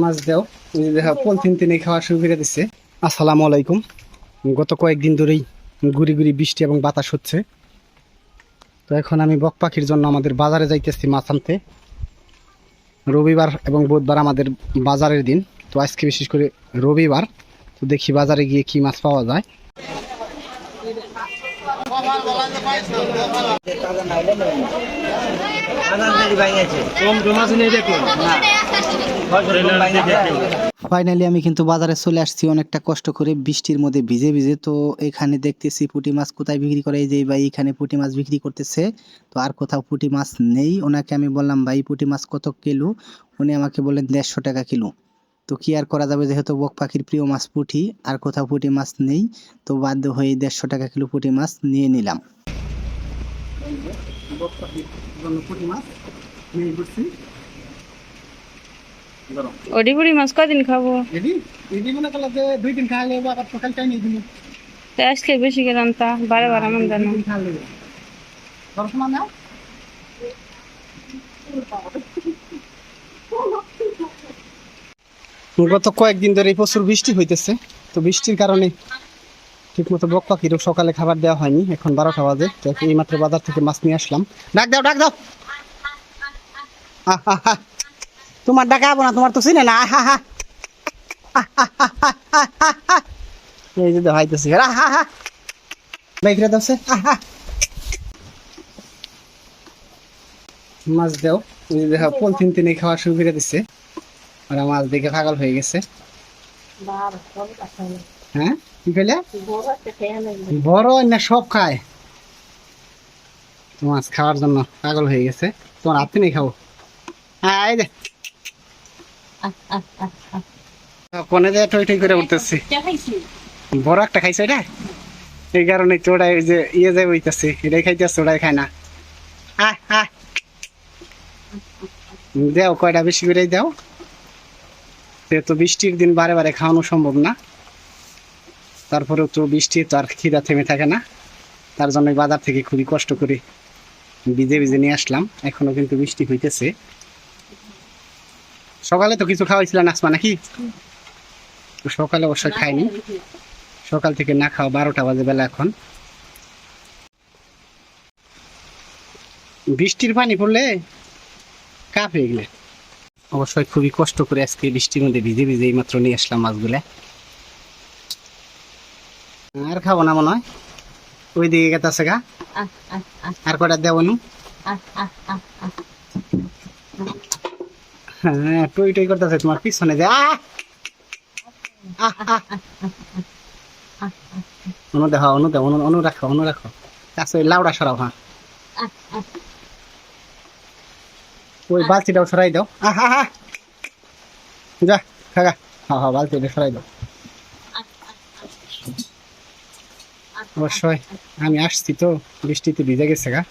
মাছ দেও। দেখা, পলিথিন টিনে খাওয়া শুরু করে দিচ্ছে আসসালামু আলাইকুম। গত কয়েকদিন ধরেই গুড়ি গুড়ি বৃষ্টি এবং বাতাস হচ্ছে। তো এখন আমি বক পাখির জন্য আমাদের বাজারে যাইতেছি মাছ আনতে। রবিবার এবং বুধবার আমাদের বাজারের দিন। তো আজকে বিশেষ করে রবিবার। তো দেখি বাজারে গিয়ে কি মাছ পাওয়া যায়। ফাইনালি আমি কিন্তু বাজারে চলে আসছি, অনেকটা কষ্ট করে বৃষ্টির মধ্যে ভিজে ভিজে। তো এখানে দেখতেছি পুঁটি মাছ কোথায় বিক্রি করে? যে ভাই এখানে পুঁটি মাছ বিক্রি করতেছে। তো আর কোথাও পুঁটি মাছ নেই। ওনাকে আমি বললাম, ভাই, পুঁটি মাছ কত কিলো? উনি আমাকে বললেন, দেড়শো টাকা কিলো। তো কি আর করা যাবে? যেহেতু বক পাখির প্রিয় মাছ পুঁটি আর কোথাও পুঁটি মাছ নেই তো বাধ্য হয়ে দেড়শো টাকা কিলো পুঁটি মাছ নিয়ে নিলাম। পুঁটি মাছ নিয়ে ঘুরছি। ওডি বুড়ি মাছ কদিন খাব? মনে করল যে দুই দিন আবার তো বেশি করে আনতা বারে বারে আমার জানো দর্শনা নাও গত কয়েকদিন ধরে প্রচুর বৃষ্টি হইতেছে। তো বৃষ্টির কারণে ঠিকমতো বক পাখিরও সকালে খাবার দেওয়া হয়নি, এখন বারোটা বাজে। তো এই মাত্র বাজার থেকে মাছ নিয়ে আসলাম। ডাক দাও ডাক দাও। তোমার ডাকা আবো না, তোমার তো চিনে না। এই যে দেখাইতেছি। আহা দাও মাছ দেও। দেখা পলিথিন টিনে খাওয়া শুরু করে দিচ্ছে ওরা মাছ দেখে পাগল হয়ে গেছে। হ্যাঁ কি কইলে? বড় না সব খায়। মাছ খাওয়ার জন্য পাগল হয়ে গেছে। তোমার হাতে নেই খাব হ্যাঁ এই যে কোনে যে টই টই করে উঠতেছি। বড় একটা খাইছে এটা? এই কারণে তো ওই যে ইয়ে যায় বইতেছে। এটাই খাইতেছে ওটাই খায় না। আহ আহ দেও কয়টা বেশি করে দাও। তো বৃষ্টির দিন বারে বারে খাওয়ানো সম্ভব না তারপরেও তো বৃষ্টি তো আর খিদা থেমে থাকে না। তার জন্য বাজার থেকে খুবই কষ্ট করে ভিজে ভিজে নিয়ে আসলাম। এখনও কিন্তু বৃষ্টি হইতেছে। সকালে তো কিছু খাওয়াইছিল নাসমা নাকি? সকালে অবশ্যই খাইনি। সকাল থেকে না খাওয়া বারোটা বাজে বেলা এখন। বৃষ্টির পানি পড়লে কাপ হয়ে গেলে অবশ্যই খুবই কষ্ট করে আজকে বৃষ্টির মধ্যে ভিজে ভিজে মাত্র নিয়ে আসলাম মাছগুলা। আর খাব না মনে হয়? ওই দিকে গেতাছে গা। আর কটা দেবো নু? হ্যাঁ টই টই করতেছে তোমার পিছনে যে! অনু দেখো অনু দেখো অনু রাখো অনু রাখো। ওই লাউডা সরাও হ্যাঁ। ওই বালতিটাও সরাই দাও। আহা হা যা, খাগা। হা হা, বালতিটা সরাই দাও। অবশ্যই, আমি আসছি তো, বৃষ্টিতে ভিজে গেছে গা।